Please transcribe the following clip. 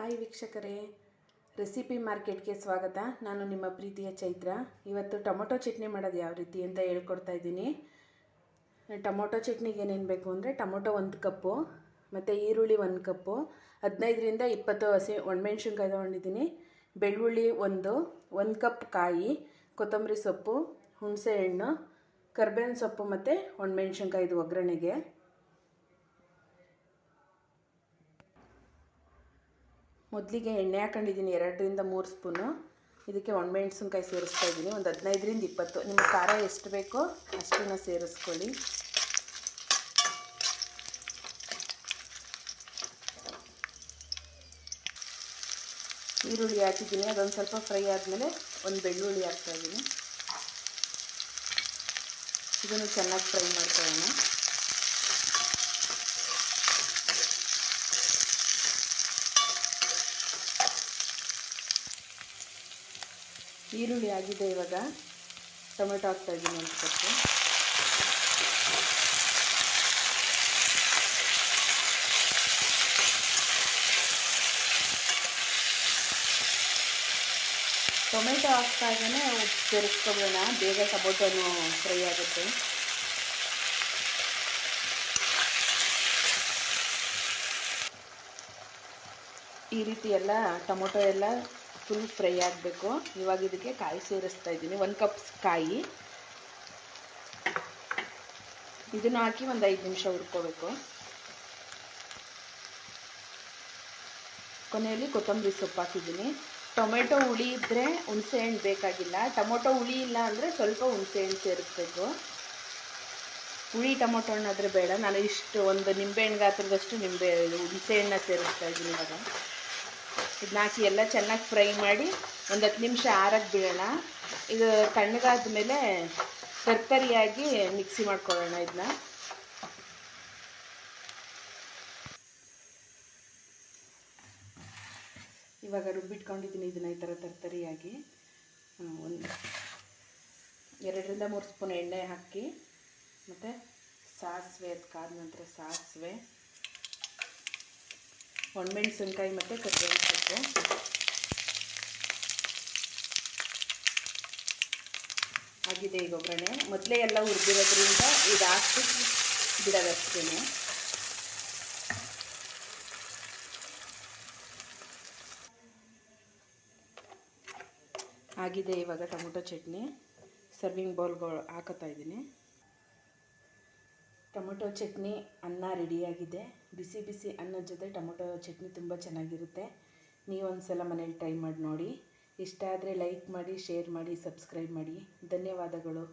Hi ವೀಕ್ಷಕರೇ. Recipe ಮಾರ್ಕೆಟ್ಗೆ ಸ್ವಾಗತ. ನಾನು ನಿಮ್ಮ ಪ್ರೀತಿಯ ಚೈತ್ರ. ಇವತ್ತು ಟೊಮೊಟೊ ಚಟ್ನಿ ಮಾಡೋದು ಯಾವ ರೀತಿ ಅಂತ ಹೇಳ್ಕೊಡ್ತಾ ಇದ್ದೀನಿ. ಟೊಮೊಟೊ ಚಟ್ನಿಗೆ ಏನೇನು ಬೇಕು ಅಂದರೆ ಟೊಮೊಟೊ ಒಂದು ಕಪ್ಪು, ಮತ್ತು ಈರುಳ್ಳಿ ಒಂದು ಕಪ್ಪು, ಹದಿನೈದರಿಂದ ಇಪ್ಪತ್ತು ಹಸಿ ಒಣಮೆಣ್ಸಿನ್ಕಾಯಿ ತೊಗೊಂಡಿದ್ದೀನಿ. ಬೆಳ್ಳುಳ್ಳಿ ಒಂದು ಒಂದು ಕಪ್ ಕಾಯಿ, ಕೊತ್ತಂಬರಿ ಸೊಪ್ಪು, ಹುಣಸೆ ಹಣ್ಣು, ಕರ್ಬೇವಿನ ಸೊಪ್ಪು ಮತ್ತು ಒಣಮೆಣ್ಸಿನ್ಕಾಯಿದು ಒಗ್ಗರಣೆಗೆ. ಮೊದಲಿಗೆ ಎಣ್ಣೆ ಹಾಕೊಂಡಿದ್ದೀನಿ, ಎರಡರಿಂದ ಮೂರು ಸ್ಪೂನು. ಇದಕ್ಕೆ ಒಣಮೆಣ್ಸಿನ್ಕಾಯಿ ಸೇರಿಸ್ತಾ ಇದ್ದೀನಿ. ಒಂದು ಹದಿನೈದರಿಂದ ಇಪ್ಪತ್ತು. ನಿಮ್ಮ ಖಾರ ಎಷ್ಟು ಬೇಕೋ ಅಷ್ಟನ್ನು ಸೇರಿಸ್ಕೊಳ್ಳಿ. ಈರುಳ್ಳಿ ಹಾಕಿದ್ದೀನಿ. ಅದೊಂದು ಸ್ವಲ್ಪ ಫ್ರೈ ಆದಮೇಲೆ ಒಂದು ಬೆಳ್ಳುಳ್ಳಿ ಹಾಕ್ತಾ ಇದ್ದೀನಿ. ಇದನ್ನು ಚೆನ್ನಾಗಿ ಫ್ರೈ ಮಾಡ್ಕೊಳ್ಳೋಣ. ಈರುಳ್ಳಿ ಆಗಿದೆ ಇವಾಗ. ಟೊಮೆಟೊ ಹಾಕ್ತಾ ಇದ್ದೀನಿ ಒಂದು ಕಪ್ಪು ಟೊಮೆಟೊ ಹಾಕ್ತಾಗೇ ಉಪ್ಪು ಸೇರಿಸ್ಕೊಬೋಣ ಬೇಗ ಟೊಮೆಟೊನು ಫ್ರೈ ಆಗುತ್ತೆ. ಈ ರೀತಿ ಎಲ್ಲ ಟೊಮೊಟೊ ಎಲ್ಲ ಫುಲ್ ಫ್ರೈ ಆಗಬೇಕು. ಇವಾಗ ಇದಕ್ಕೆ ಕಾಯಿ ಸೇರಿಸ್ತಾ ಇದ್ದೀನಿ. ಒಂದು ಕಪ್ ಕಾಯಿ. ಇದನ್ನು ಹಾಕಿ ಒಂದು ಐದು ನಿಮಿಷ ಹುರ್ಕೋಬೇಕು. ಕೊನೆಯಲ್ಲಿ ಕೊತ್ತಂಬರಿ ಸೊಪ್ಪು ಹಾಕಿದ್ದೀನಿ. ಟೊಮೆಟೊ ಹುಳಿ ಇದ್ದರೆ ಹುಣಸೆ ಹಣ್ಣು ಬೇಕಾಗಿಲ್ಲ. ಟೊಮೊಟೊ ಹುಳಿ ಇಲ್ಲ ಅಂದರೆ ಸ್ವಲ್ಪ ಹುಣಸೆ ಹಣ್ಣು ಸೇರಿಸ್ಬೇಕು. ಹುಳಿ ಟೊಮೊಟೊ ಹಣ್ಣಾದರೆ ಬೇಡ. ನಾನು ಇಷ್ಟು ಒಂದು ನಿಂಬೆಹಣ್ಣು ಗಾತ್ರದಷ್ಟು ನಿಂಬೆ, ಹುಣಸೆ ಹಣ್ಣ ಸೇರಿಸ್ತಾ ಇದ್ದೀನಿ ಇವಾಗ. ಇದನ್ನ ಹಾಕಿ ಎಲ್ಲ ಚೆನ್ನಾಗಿ ಫ್ರೈ ಮಾಡಿ ಒಂದು ಹತ್ತು ನಿಮಿಷ ಆರಕ್ಕೆ ಬಿಡೋಣ. ಇದು ತಣ್ಣಗಾದ ಮೇಲೆ ತರ್ತರಿಯಾಗಿ ಮಿಕ್ಸಿ ಮಾಡ್ಕೊಳ್ಳೋಣ ಇದನ್ನ ಇವಾಗ ರುಬ್ಬಿಟ್ಕೊಂಡಿದ್ದೀನಿ ಇದನ್ನ ಈ ಥರ ತರ್ತರಿಯಾಗಿ. ಒಂದು ಎರಡರಿಂದ ಮೂರು ಸ್ಪೂನ್ ಎಣ್ಣೆ ಹಾಕಿ ಮತ್ತು ಸಾಸಿವೆ, ಅದು ನಂತರ ಸಾಸಿವೆ. ಒಣಮೆಣ್ಸಿನ್ಕಾಯಿ ಮತ್ತು ಕರಿಬೇವಿನ ಸೊಪ್ಪು. ಆಗಿದೆ ಈಗ ಒಗ್ಗರಣೆ ಮೊದಲೇ ಎಲ್ಲ ಹುರಿದಿರೋದ್ರಿಂದ ಇದು ಹಾಕಿ ಬಿಡೋದಷ್ಟೇ ಆಗಿದೆ ಇವಾಗ ಟೊಮೊಟೊ ಚಟ್ನಿ. ಸರ್ವಿಂಗ್ ಬೌಲ್ಗಳು ಹಾಕೋತಾ ಇದ್ದೀನಿ. ಟೊಮೊಟೊ ಚಟ್ನಿ ಅನ್ನ ರೆಡಿಯಾಗಿದೆ. ಬಿಸಿ ಬಿಸಿ ಅನ್ನದ ಜೊತೆ ಟೊಮೊಟೊ ಚಟ್ನಿ ತುಂಬ ಚೆನ್ನಾಗಿರುತ್ತೆ. ನೀವು ಒಂದು ಸಲ ಮನೇಲಿ ಟ್ರೈ ಮಾಡಿ ನೋಡಿ. ಇಷ್ಟ ಆದರೆ ಲೈಕ್ ಮಾಡಿ, ಶೇರ್ ಮಾಡಿ, ಸಬ್ಸ್ಕ್ರೈಬ್ ಮಾಡಿ. ಧನ್ಯವಾದಗಳು.